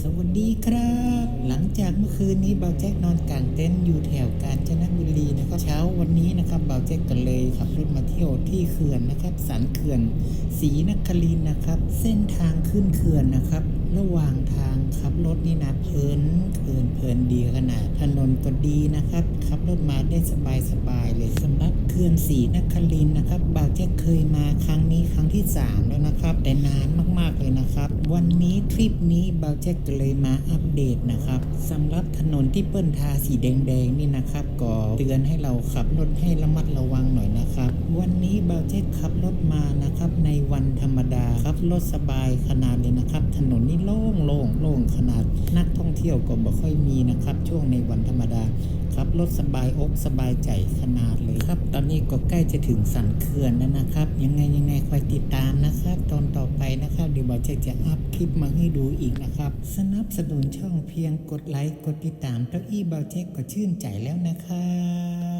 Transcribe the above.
สวัสดีครับ หลังจากเมื่อคืนนี้เบาแจ็คนอนกลางเต็นท์อยู่แถวกาญจนบุรีนะครับเช้าวันนี้นะครับเบาแจ็คก็เลยขับรถมาเที่ยวที่เขื่อนนะครับสันเขื่อนศรีนครินนะครับ เส้นทางขึ้นเขื่อนนะครับ ระหว่างทางขับรถนี่นะเพลินเพลินเพลินดีขนาดถนนก็ดีนะครับขับรถมาได้สบายสบายเลยสำหรับเขื่อนศรีนครินนะครับเบาแจ็ ที่สามแล้วนะครับ แต่นานมากๆเลยนะครับ วันนี้ทริปนี้เบาแจ็คก็เลยมาอัปเดตนะครับสำหรับถนนที่เปิ้นทาสีแดงๆนี่นะครับก็เตือนให้เราขับรถให้ระมัดระวังหน่อยนะครับ วันนี้เบาแจ็คขับรถมานะครับ ในวันธรรมดาครับรถสบายขนาดเลยนะครับ ถนนนี่โล่งโล่งโล่งขนาด นักท่องเที่ยวก็บ่ค่อยมีนะครับ ช่วงในวันธรรมดาครับรถสบายอกสบายใจขนาดเลยครับ นี้ก็ใกล้จะถึงสันเขื่อนแล้วนะครับ ยังไงยังไงคอยติดตามนะครับ ตอนต่อไปนะครับ เดี๋ยวบอจะจะอัพคลิปมาให้ดูอีกนะครับ สนับสนุนช่องเพียงกดไลค์กดติดตามเต้าอี้เบาเจ็กก็ชื่นใจแล้วนะครับ